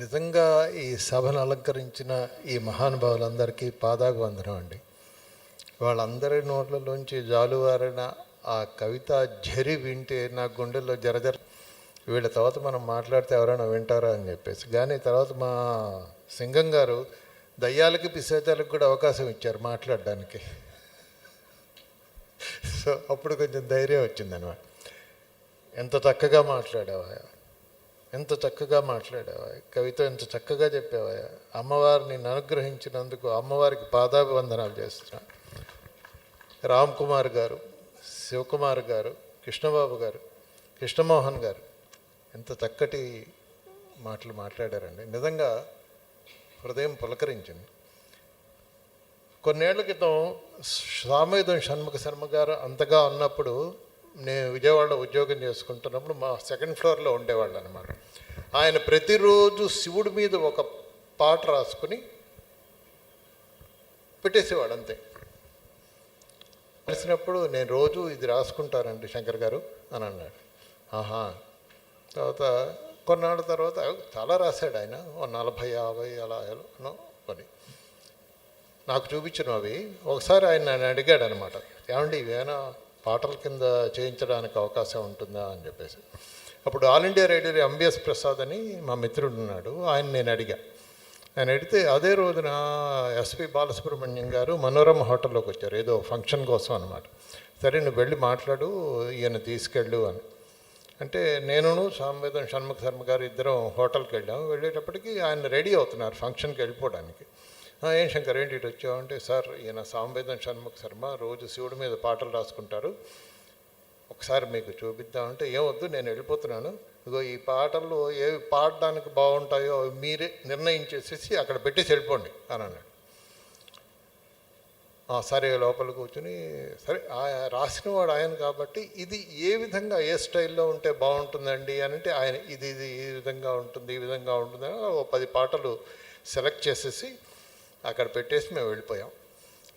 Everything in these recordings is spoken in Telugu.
నిజంగా ఈ సభను అలంకరించిన ఈ మహానుభావులందరికీ పాదాభివందనం అండి. వాళ్ళందరి నోట్లలోంచి జాలువారిన ఆ కవిత జరి వింటే నా గుండెల్లో జరజర వీళ్ళ తర్వాత మనం మాట్లాడితే ఎవరైనా వింటారా అని చెప్పేసి. కానీ తర్వాత మా సింగం గారు దయ్యాలకి పిశాచాలకు కూడా అవకాశం ఇచ్చారు మాట్లాడడానికి. సో అప్పుడు కొంచెం ధైర్యం వచ్చిందనమాట. ఎంత చక్కగా మాట్లాడావా ఎంత చక్కగా మాట్లాడావా? కవిత ఎంత చక్కగా చెప్పావా? అమ్మవారిని అనుగ్రహించినందుకు అమ్మవారికి పాదాభివందనాలు చేస్తున్నా. రామ్ కుమార్ గారు శివకుమార్ గారు కృష్ణబాబు గారు కృష్ణమోహన్ గారు ఎంత చక్కటి మాటలు మాట్లాడారండి. నిజంగా హృదయం పులకరించింది. కొన్నేళ్ళ క్రితం సామేధం షణ్ముఖ శర్మ గారు అంతగా ఉన్నప్పుడు నేను విజయవాడలో ఉద్యోగం చేసుకుంటున్నప్పుడు మా సెకండ్ ఫ్లోర్లో ఉండేవాళ్ళు అనమాట ఆయన ప్రతిరోజు శివుడి మీద ఒక పాట రాసుకుని పెట్టేసేవాడు అంతే. కలిసినప్పుడు నేను రోజు ఇది రాసుకుంటానండి శంకర్ గారు అని అన్నాడు. ఆహా తర్వాత కొన్నాళ్ళ తర్వాత చాలా రాశాడు ఆయన. ఓ నలభై యాభై అలా ఎలానో కొని నాకు చూపించినవి. అవి ఒకసారి ఆయన నన్ను అడిగాడు అనమాట ఏమండి ఇవేనా పాటల కింద చేయించడానికి అవకాశం ఉంటుందా అని చెప్పేసి. అప్పుడు All India Radio MBS Prasad అని మా మిత్రుడు ఉన్నాడు ఆయన నేను అడిగా. ఆయన అడిగితే అదే రోజున ఎస్పి బాలసుబ్రహ్మణ్యం గారు మనోరమ హోటల్లోకి వచ్చారు ఏదో ఫంక్షన్ కోసం అనమాట సరే నువ్వు వెళ్ళి మాట్లాడు ఈయన తీసుకెళ్ళు అని. అంటే నేనును సామవేదం షణ్ముఖ శర్మ గారు ఇద్దరం హోటల్కి వెళ్ళాము. వెళ్ళేటప్పటికి ఆయన రెడీ అవుతున్నారు ఫంక్షన్కి వెళ్ళిపోవడానికి. ఏం శంకర్ ఏంటి ఇటు వచ్చావు? అంటే సార్ ఈయన సాంవేదం షణ్ముఖ శర్మ రోజు శివుడి మీద పాటలు రాసుకుంటారు. ఒకసారి మీకు చూపిద్దామంటే ఏమొద్దు నేను వెళ్ళిపోతున్నాను. ఇగో ఈ పాటలు ఏవి పాడడానికి బాగుంటాయో అవి మీరే నిర్ణయించేసేసి అక్కడ పెట్టేసి వెళ్ళిపోండి అని అన్నాడు. సరే లోపల కూర్చుని సరే ఆయన రాసినవాడు ఆయన కాబట్టి ఇది ఏ విధంగా ఏ స్టైల్లో ఉంటే బాగుంటుందండి? అని అంటే ఆయన ఇది ఇది ఈ విధంగా ఉంటుంది ఈ విధంగా ఉంటుంది అని ఓ పది పాటలు సెలెక్ట్ చేసేసి అక్కడ పెట్టేసి మేము వెళ్ళిపోయాం.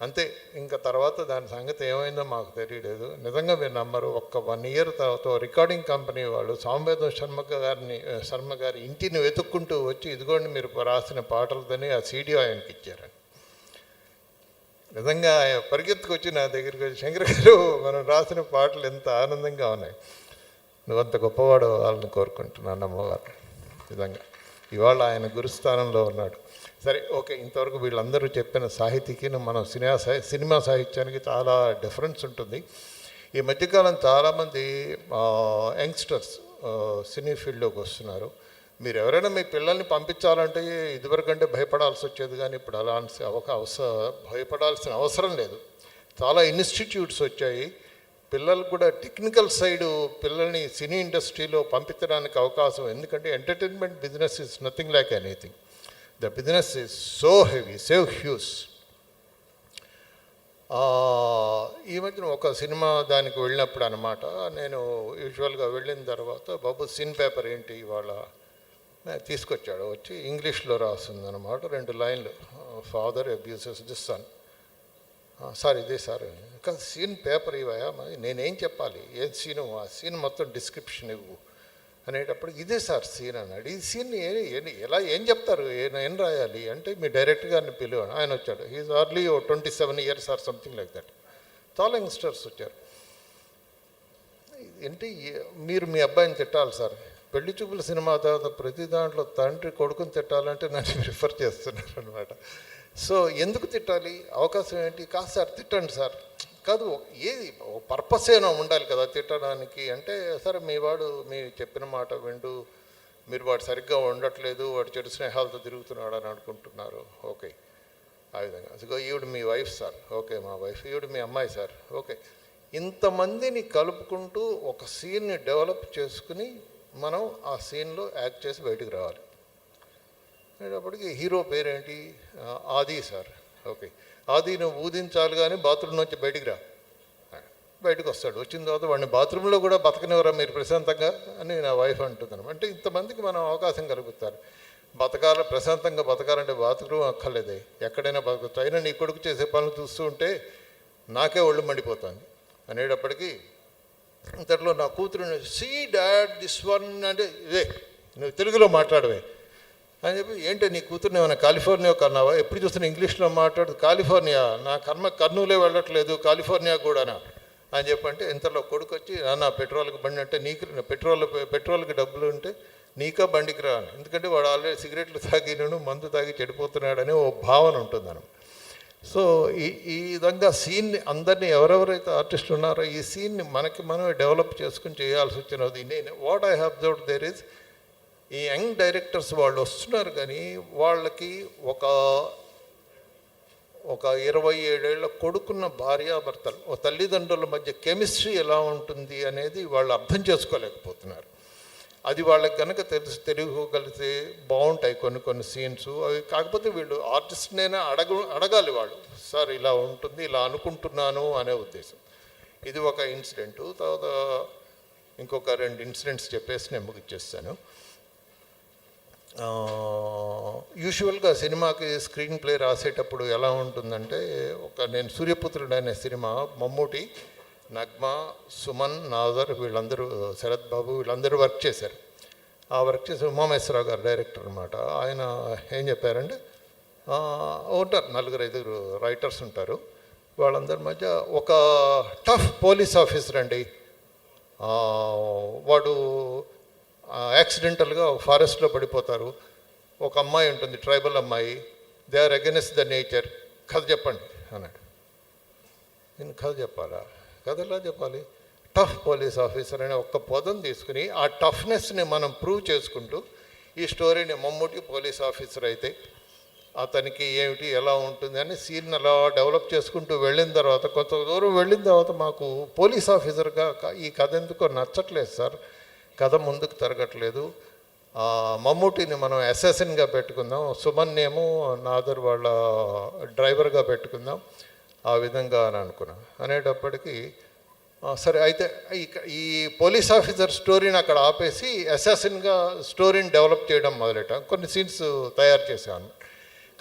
అంతే ఇంకా తర్వాత దాని సంగతి ఏమైందో మాకు తెలియలేదు. నిజంగా మీరు నమ్మరు ఒక్క వన్ ఇయర్ తర్వాత రికార్డింగ్ కంపెనీ వాళ్ళు సాంవేదం శర్మ గారిని శర్మ గారి ఇంటిని వెతుక్కుంటూ వచ్చి ఇదిగోండి మీరు రాసిన పాటలతోని ఆ సీడీ ఆయనకి ఇచ్చారండి నిజంగా ఆయన పరిగెత్తుకొచ్చి నా దగ్గరికి వచ్చి శంకర్ గారు మనం రాసిన పాటలు ఎంత ఆనందంగా ఉన్నాయి. నువ్వు అంత గొప్పవాడు వాళ్ళని కోరుకుంటున్నాను అమ్మవారు. నిజంగా. ఇవాళ ఆయన గురుస్థానంలో ఉన్నాడు. సరే ఓకే ఇంతవరకు వీళ్ళందరూ చెప్పిన సాహితీకి మనం సినిమా సినిమా సాహిత్యానికి చాలా డిఫరెన్స్ ఉంటుంది. ఈ మధ్యకాలం చాలామంది యంగ్స్టర్స్ సినీ ఫీల్డ్లోకి వస్తున్నారు. మీరు ఎవరైనా మీ పిల్లల్ని పంపించాలంటే ఇదివరకంటే భయపడాల్సి వచ్చేది కానీ ఇప్పుడు అలాంటి ఒక అవస భయపడాల్సిన అవసరం లేదు. చాలా ఇన్స్టిట్యూట్స్ వచ్చాయి. పిల్లలు కూడా టెక్నికల్ సైడు పిల్లల్ని సినీ ఇండస్ట్రీలో పంపించడానికి అవకాశం ఎందుకంటే entertainment business is nothing like anything. The business is so heavy save hues ఈ మధ్యన ఒక సినిమా దానికి వెళ్ళినప్పుడు అనమాట నేను యూజువల్గా వెళ్ళిన తర్వాత బాబు సిన్ పేపర్ ఏంటి ఇవాళ? తీసుకొచ్చాడు వచ్చి ఇంగ్లీష్లో రాస్తుంది అనమాట రెండు లైన్లు. Father abuses this son sir ఇదే సార్. ఇంకా సీన్ పేపర్ ఇవ్వయా మరి? నేనేం చెప్పాలి? ఏ సీను? ఆ సీన్ మొత్తం డిస్క్రిప్షన్ ఇవ్వు. అనేటప్పుడు ఇదే సార్ సీన్ అన్నాడు. ఈ సీన్ ఏ- ఎలా ఏం చెప్తారు? ఏ- ఏం రాయాలి? అంటే మీ డైరెక్టర్ గారిని పిలువ ఆయన వచ్చాడు. He's early oh twenty seven years or something like that చాలా యంగ్స్టర్స్ వచ్చారు. ఏంటి? మీరు మీ అబ్బాయిని తిట్టాలి సార్. పెళ్ళి చూపుల సినిమా తర్వాత ప్రతి దాంట్లో తండ్రి కొడుకుని తిట్టాలంటే నన్ను రిఫర్ చేస్తున్నారు అనమాట సో ఎందుకు తిట్టాలి? అవకాశం ఏంటి? కాదు సార్ తిట్టండి సార్. కాదు ఏది పర్పస్ ఏమైనా ఉండాలి కదా తిట్టడానికి. అంటే సరే మీ వాడు మీ చెప్పిన మాట విండు మీరు వాడు సరిగ్గా ఉండట్లేదు వాడు చెడు స్నేహాలతో తిరుగుతున్నాడు అని అనుకుంటున్నారు. ఓకే. ఆ విధంగా. అదిగో ఈవిడ మీ వైఫ్ సార్. ఓకే మా వైఫ్. ఈవిడ మీ అమ్మాయి సార్. ఓకే. ఇంతమందిని కలుపుకుంటూ ఒక సీన్ని డెవలప్ చేసుకుని మనం ఆ సీన్లో యాక్ట్ చేసి బయటికి రావాలి. అనేటప్పటికి హీరో పేరేంటి? ఆది సార్. ఓకే. ఆది నువ్వు ఊదించాలి కానీ బాత్రూమ్ నుంచి బయటికి రా. బయటకు వస్తాడు. వచ్చిన తర్వాత వాడిని బాత్రూంలో కూడా బతకనివరా మీరు ప్రశాంతంగా అని నా వైఫ్ అంటున్నాను అంటే ఇంతమందికి మనం అవకాశం కలుగుతారు. బతకాల ప్రశాంతంగా బతకాలంటే బాత్రూమ్ అక్కర్లేదే. ఎక్కడైనా బతకచ్చు అయినా నీ కొడుకు చేసే పనులు చూస్తూ ఉంటే నాకే ఒళ్ళు మండిపోతుంది. అనేటప్పటికీ ఇంతట్లో నా కూతురు సీ డాడ్ దిస్ వన్ అంటే ఇదే నువ్వు తెలుగులో మాట్లాడవే. అని చెప్పి ఏంటి నీ కూతుర్ని ఏమైనా కాలిఫోర్నియా కన్నావా? ఎప్పుడు చూస్తున్నా ఇంగ్లీష్లో మాట్లాడు కాలిఫోర్నియా నా కర్మ కర్నూలే వెళ్ళట్లేదు కాలిఫోర్నియా కూడానా? అని చెప్పంటే ఇంతలో కొడుకు వచ్చి నా పెట్రోల్కి బండి అంటే నీకు పెట్రోల్ పెట్రోల్కి డబ్బులు ఉంటే నీకా బండికి రా ఎందుకంటే వాడు ఆల్రెడీ సిగరెట్లు తాగినను మందు తాగి చెడిపోతున్నాడని ఓ భావన ఉంటుంది మనం సో ఈ ఈ విధంగా సీన్ని అందరినీ ఎవరెవరైతే ఆర్టిస్టులు ఉన్నారో ఈ సీన్ని మనకి మనమే డెవలప్ చేసుకుని చేయాల్సి వచ్చినది నేను. What I have observe there is ఈ యంగ్ డైరెక్టర్స్ వాళ్ళు వస్తున్నారు కానీ వాళ్ళకి ఒక ఒక ఇరవై ఏడేళ్ళ కొడుకున్న భార్యాభర్తలు ఓ తల్లిదండ్రుల మధ్య కెమిస్ట్రీ ఎలా ఉంటుంది అనేది వాళ్ళు అర్థం చేసుకోలేకపోతున్నారు. అది వాళ్ళకి కనుక తెలుసు తెలియగలిగితే బాగుంటాయి కొన్ని కొన్ని సీన్స్. అవి కాకపోతే వీళ్ళు ఆర్టిస్ట్నైనా అడగ అడగాలి వాళ్ళు. సార్ ఇలా ఉంటుంది ఇలా అనుకుంటున్నాను అనే ఉద్దేశం. ఇది ఒక ఇన్సిడెంట్. తర్వాత ఇంకొక రెండు ఇన్సిడెంట్స్ చెప్పేసి నేను ముగిచ్చేస్తాను. యూజువల్గా సినిమాకి స్క్రీన్ ప్లే రాసేటప్పుడు ఎలా ఉంటుందంటే ఒక నేను సూర్యపుత్రుడు అనే సినిమా మమ్మూటి నగ్మ సుమన్ నాజర్ వీళ్ళందరూ శరత్ బాబు వీళ్ళందరూ వర్క్ చేశారు. ఆ వర్క్ చేసి ఉమామేశ్వరరావు గారు డైరెక్టర్ అనమాట ఆయన ఏం చెప్పారంటే ఉంటారు నలుగురు ఐదుగురు రైటర్స్ ఉంటారు. వాళ్ళందరి మధ్య ఒక టఫ్ పోలీస్ ఆఫీసర్ అండి. వాడు యాక్సిడెంటల్గా ఫారెస్ట్లో పడిపోతారు. ఒక అమ్మాయి ఉంటుంది ట్రైబల్ అమ్మాయి. They are against the nature కథ చెప్పండి అన్నాడు. నేను కథ చెప్పాలా? కథ ఎలా చెప్పాలి. టఫ్ పోలీస్ ఆఫీసర్ అనే ఒక్క పదం తీసుకుని ఆ టఫ్నెస్ని మనం ప్రూవ్ చేసుకుంటూ ఈ స్టోరీని మమ్మూటి పోలీస్ ఆఫీసర్ అయితే అతనికి ఏమిటి ఎలా ఉంటుంది అని సీన్ అలా డెవలప్ చేసుకుంటూ వెళ్ళిన తర్వాత కొంత దూరం వెళ్ళిన తర్వాత మాకు పోలీస్ ఆఫీసర్గా ఈ కథ ఎందుకో నచ్చట్లేదు సార్. కథ ముందుకు తిరగట్లేదు. మమ్ముటిని మమ్మూటిని మనం అసాసిన్గా పెట్టుకుందాం. సుమన్ ఏమో నాదర్ వాళ్ళ డ్రైవర్గా పెట్టుకుందాం. ఆ విధంగా అని అనుకున్నాం. అనేటప్పటికీ సరే అయితే ఈ ఈ పోలీస్ ఆఫీసర్ స్టోరీని అక్కడ ఆపేసి అసాసిన్గా స్టోరీని డెవలప్ చేయడం మొదలెట్టాం. కొన్ని సీన్స్ తయారు చేశాను.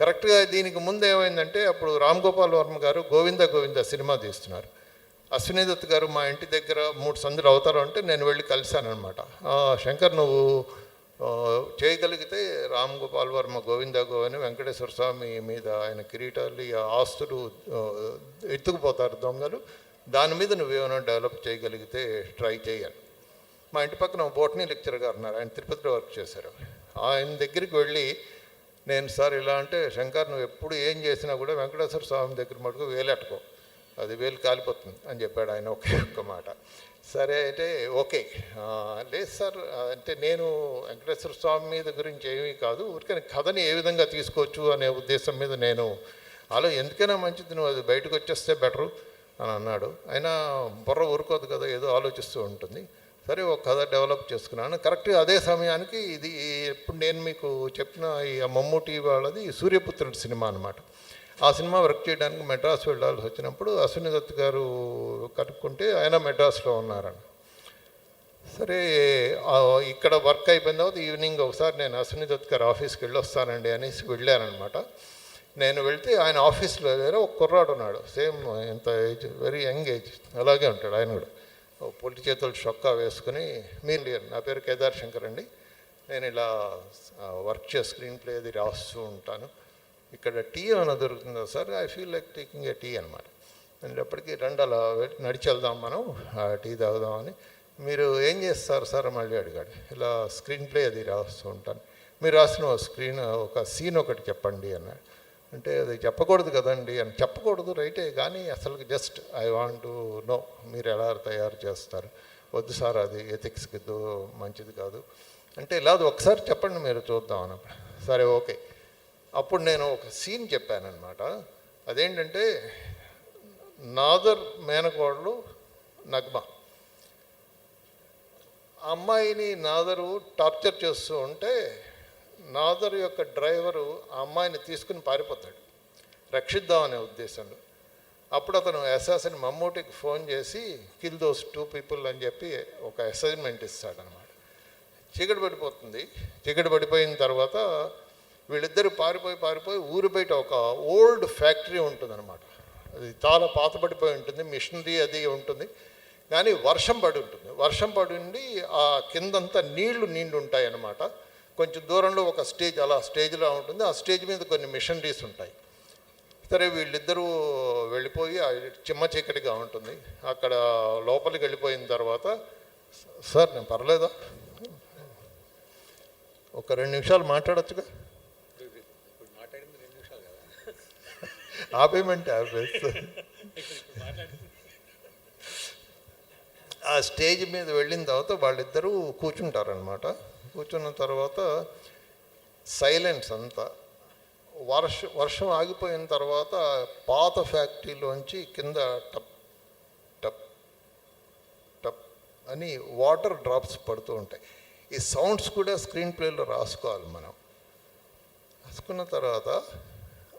కరెక్ట్గా దీనికి ముందు ఏమైందంటే అప్పుడు రామ్ గోపాల్ వర్మ గారు గోవింద గోవింద సినిమా తీస్తున్నారు. అశ్వినేదత్ గారు మా ఇంటి దగ్గర మూడు సందులు అవుతారు అంటే నేను వెళ్ళి కలిశానమాట శంకర్ నువ్వు చేయగలిగితే రామ్ గోపాల్ వర్మ గోవింద గోవని వెంకటేశ్వర స్వామి మీద ఆయన కిరీటాలు ఈ ఆస్తులు ఎత్తుకుపోతారు దొంగలు. దాని మీద నువ్వేమైనా డెవలప్ చేయగలిగితే ట్రై చేయాలి. మా ఇంటి పక్కన బోటనీ లెక్చర్ గారు ఉన్నారు. ఆయన తిరుపతిలో వర్క్ చేశారు. ఆయన దగ్గరికి వెళ్ళి నేను సార్ ఇలా అంటే శంకర్ నువ్వు ఎప్పుడు ఏం చేసినా కూడా వెంకటేశ్వర స్వామి దగ్గర మటుకు వేలెట్టుకో అది వేలు కాలిపోతుంది అని చెప్పాడు ఆయన ఒకే ఒక్క మాట. సరే అయితే ఓకే. లేదు సార్ అంటే నేను వెంకటేశ్వర స్వామి మీద గురించి ఏమీ కాదు ఊరికని కథని ఏ విధంగా తీసుకోవచ్చు అనే ఉద్దేశం మీద నేను అలా ఎందుకైనా మంచిది నువ్వు అది బయటకు వచ్చేస్తే బెటరు అని అన్నాడు. అయినా బుర్ర ఊరుకోదు కదా ఏదో ఆలోచిస్తూ ఉంటుంది. సరే ఒక కథ డెవలప్ చేసుకున్నాను. కరెక్ట్గా అదే సమయానికి ఇది ఇప్పుడు నేను మీకు చెప్పిన ఈ మమ్మూటి వాళ్ళది సూర్యపుత్రుడి సినిమా అనమాట ఆ సినిమా వర్క్ చేయడానికి మెడ్రాస్ వెళ్ళాల్సి వచ్చినప్పుడు అశ్విని దత్ గారు కనుక్కుంటే ఆయన మెడ్రాస్లో ఉన్నారని సరే ఇక్కడ వర్క్ అయిపోయిన తర్వాత ఈవినింగ్ ఒకసారి నేను అశ్విని దత్ గారు ఆఫీస్కి వెళ్ళొస్తానండి అనేసి వెళ్ళానమాట నేను వెళ్తే ఆయన ఆఫీస్లో వేరే ఒక కుర్రాడు ఉన్నాడు సేమ్ ఎంత ఏజ్ వెరీ యంగ్ ఏజ్ అలాగే ఉంటాడు ఆయన కూడా. పొట్టి చేతులు చొక్కా వేసుకుని మీరు లేరు. నా పేరు కేదార్ శంకర్ అండి. నేను ఇలా వర్క్ చేసి స్క్రీన్ ప్లే అది రాస్తూ ఉంటాను. ఇక్కడ టీ ఏమైనా దొరుకుతుందా sir I feel like taking a tea అనమాట అనేటప్పటికీ రెండు అలా నడిచి వెళ్దాం మనం ఆ టీ తాగుదామని. మీరు ఏం చేస్తారు సార్? మళ్ళీ అడిగాడు. ఇలా స్క్రీన్ ప్లే అది రాస్తూ ఉంటాను. మీరు రాసిన స్క్రీన్ ఒక సీన్ ఒకటి చెప్పండి అన్నాడు. అంటే అది చెప్పకూడదు కదండి అని. చెప్పకూడదు రైటే కానీ అసలు just I want to know మీరు ఎలా తయారు చేస్తారు. వద్దు సార్ అది ఎథిక్స్కి మంచిది కాదు. అంటే ఇలా ఒకసారి చెప్పండి మీరు చూద్దాం అన్నప్పుడు. సరే ఓకే. అప్పుడు నేను ఒక సీన్ చెప్పానన్నమాట. అదేంటంటే నాదర్ మేనకోడలు నగ్మ. అమ్మాయిని నాదరు టార్చర్ చేస్తూ ఉంటే నాదర్ యొక్క డ్రైవరు ఆ అమ్మాయిని తీసుకుని పారిపోతాడు. రక్షిద్దామనే ఉద్దేశంలో. అప్పుడు అతను అసాసిన్ మమ్మూటికి ఫోన్ చేసి కిల్ దోస్ టూ పీపుల్ అని చెప్పి ఒక అసైన్మెంట్ ఇస్తాడనమాట చీకటి పడిపోతుంది. చీకటి పడిపోయిన తర్వాత వీళ్ళిద్దరు పారిపోయి పారిపోయి ఊరు బయట ఒక ఓల్డ్ ఫ్యాక్టరీ ఉంటుందన్నమాట. అది చాలా పాతబడిపోయి ఉంటుంది మిషనరీ అది ఉంటుంది. కానీ వర్షం పడి ఉంటుంది. వర్షం పడి ఉండి ఆ కిందంతా నీళ్ళు నిండి ఉంటాయి అన్నమాట కొంచెం దూరంలో ఒక స్టేజ్ అలా స్టేజ్లో ఉంటుంది. ఆ స్టేజ్ మీద కొన్ని మిషనరీస్ ఉంటాయి. సరే వీళ్ళిద్దరూ వెళ్ళిపోయి చిమ్మ చీకటిగా ఉంటుంది. అక్కడ లోపలికి వెళ్ళిపోయిన తర్వాత సార్ నేను పర్లేదా? ఒక రెండు నిమిషాలు మాట్లాడచ్చుగా? ఆపేయమంటే ఆపేస్తా ఆ స్టేజ్ మీద వెళ్ళిన తర్వాత వాళ్ళిద్దరూ కూర్చుంటారనమాట కూర్చున్న తర్వాత సైలెన్స్ అంతా. వర్ష వర్షం ఆగిపోయిన తర్వాత పాత ఫ్యాక్టరీలోంచి కింద టప్ టప్ టప్ అని వాటర్ డ్రాప్స్ పడుతూ ఉంటాయి. ఈ సౌండ్స్ కూడా స్క్రీన్ ప్లేలో రాసుకోవాలి మనం. రాసుకున్న తర్వాత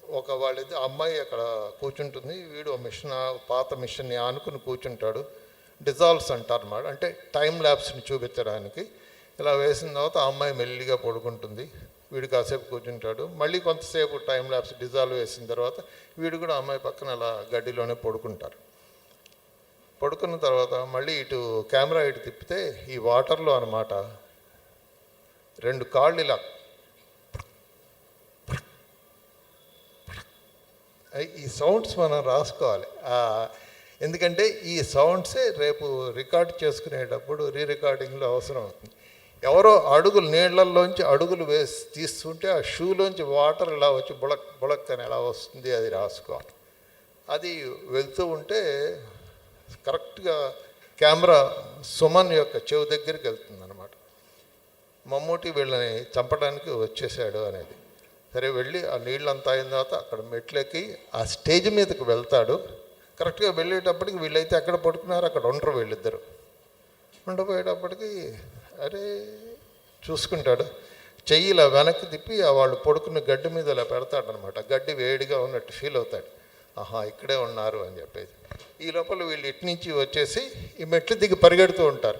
ఒక వాళ్ళది అమ్మాయి అక్కడ కూర్చుంటుంది వీడు మిషన్ పాత మిషన్ని ఆనుకుని కూర్చుంటాడు. డిజాల్వ్స్ అంటారు అన్నమాట అంటే టైం ల్యాబ్స్ని చూపించడానికి. ఇలా వేసిన తర్వాత ఆ అమ్మాయి మెల్లిగా పడుకుంటుంది. వీడు కాసేపు కూర్చుంటాడు. మళ్ళీ కొంతసేపు టైం ల్యాబ్స్ డిజాల్వ్ వేసిన తర్వాత వీడు కూడా అమ్మాయి పక్కన అలా గడ్డిలోనే పడుకుంటారు. పడుకున్న తర్వాత మళ్ళీ ఇటు కెమెరా ఇటు తిప్పితే ఈ వాటర్లో అనమాట రెండు కాళ్ళు ఇలా ఈ సౌండ్స్ మనం రాసుకోవాలి. ఎందుకంటే ఈ సౌండ్సే రేపు రికార్డ్ చేసుకునేటప్పుడు రీ రికార్డింగ్లో అవసరం అవుతుంది. ఎవరో అడుగులు నీళ్ళల్లోంచి అడుగులు వేసి తీస్తుంటే ఆ షూలోంచి వాటర్ ఇలా వచ్చి బుడక్ బుడక్ అని ఎలా వస్తుంది అది రాసుకోవాలి. అది వెళ్తూ ఉంటే కరెక్ట్గా కెమెరా సుమన్ యొక్క చెవి దగ్గరికి వెళ్తుంది అనమాట మమ్మూటి వీళ్ళని చంపడానికి వచ్చేసాడు అనేది. సరే వెళ్ళి ఆ నీళ్ళంతా అయిన తర్వాత అక్కడ మెట్లెక్కి ఆ స్టేజ్ మీదకి వెళ్తాడు. కరెక్ట్గా వెళ్ళేటప్పటికి వీళ్ళైతే ఎక్కడ పడుకున్నారు? అక్కడ ఉండరు వీళ్ళిద్దరు. ఉండబోయేటప్పటికి అరే చూసుకుంటాడు. చెయ్యి ఇలా వెనక్కి తిప్పి వాళ్ళు పడుకున్న గడ్డి మీద ఇలా పెడతాడనమాట. గడ్డి వేడిగా ఉన్నట్టు ఫీల్ అవుతాడు. ఆహా ఇక్కడే ఉన్నారు అని చెప్పేసి. ఈ లోపల వీళ్ళు ఇటు నుంచి వచ్చేసి ఈ మెట్లు దిగి పరిగెడుతూ ఉంటారు.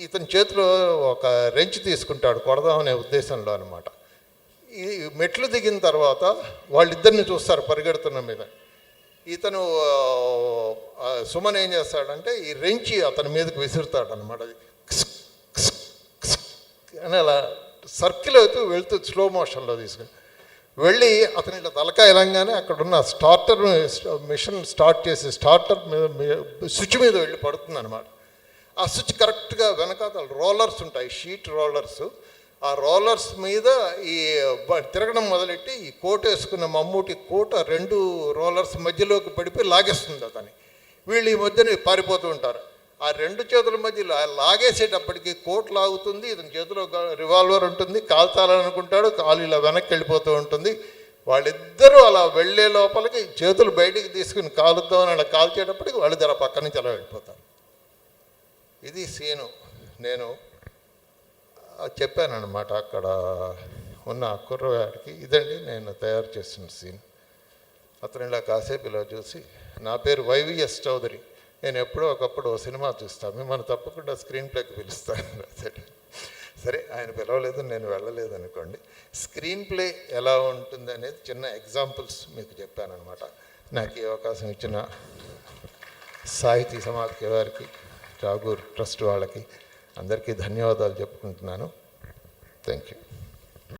ఇతని చేతిలో ఒక రెంచ్ తీసుకుంటాడు కొడదామనే ఉద్దేశంలో అనమాట. ఈ మెట్లు దిగిన తర్వాత వాళ్ళిద్దరిని చూస్తారు పరిగెడుతున్న మీద. ఇతను సుమన్ ఏం చేస్తాడంటే ఈ రెంచి అతని మీదకి విసురుతాడు అనమాట అది అని అలా సర్కిల్ అవుతూ వెళ్తూ స్లో మోషన్లో తీసుకుని వెళ్ళి అతని ఇట్లా తలకాయలంగానే అక్కడున్న అక్కడ ఉన్న స్టార్టర్ మిషన్ స్టార్ట్ చేసి స్టార్టర్ మీద స్విచ్ మీద వెళ్ళి పడుతుంది అనమాట ఆ స్విచ్ కరెక్ట్గా వెనకాతల రోలర్స్ ఉంటాయి షీట్ రోలర్స్. ఆ రోలర్స్ మీద ఈ తిరగడం మొదలెట్టి ఈ కోట్ వేసుకున్న మమ్మూటి కోట రెండు రోలర్స్ మధ్యలోకి పడిపోయి లాగేస్తుంది అతని వీళ్ళు ఈ మధ్యన పారిపోతూ ఉంటారు. ఆ రెండు చేతుల మధ్య లాగేసేటప్పటికీ లాగేసేటప్పటికి కోట్ లాగుతుంది ఇతని చేతిలో రివాల్వర్ ఉంటుంది కాల్చాలనుకుంటాడు కాలు ఇలా వెనక్కి వెళ్ళిపోతూ ఉంటుంది. వాళ్ళిద్దరూ అలా వెళ్ళే లోపలికి చేతులు బయటికి తీసుకుని కాలుద్దామని అలా కాల్చేటప్పటికి వాళ్ళు జర పక్క నుంచి అలా వెళ్ళిపోతారు. ఇది సీను. నేను చెప్పానమాట అక్కడ ఉన్న కుర్రవాడికి ఇదండి నేను తయారు చేసిన సీన్. అతను ఇలా కాసేపు ఇలా చూసి నా పేరు వైవిఎస్ చౌదరి. నేను ఎప్పుడో ఒకప్పుడు ఓ సినిమా చూస్తాను మిమ్మల్ని తప్పకుండా స్క్రీన్ ప్లేకి పిలుస్తాను సరే. సరే ఆయన పిలవలేదు నేను వెళ్ళలేదు అనుకోండి. స్క్రీన్ ప్లే ఎలా ఉంటుంది అనేది చిన్న ఎగ్జాంపుల్స్ మీకు చెప్పానన్నమాట. నాకు ఈ అవకాశం ఇచ్చిన సాహితీ సమాఖ్య వారికి ఠాగూర్ ట్రస్ట్ వాళ్ళకి అందరికీ ధన్యవాదాలు చెప్పుకుంటున్నాను. Thank you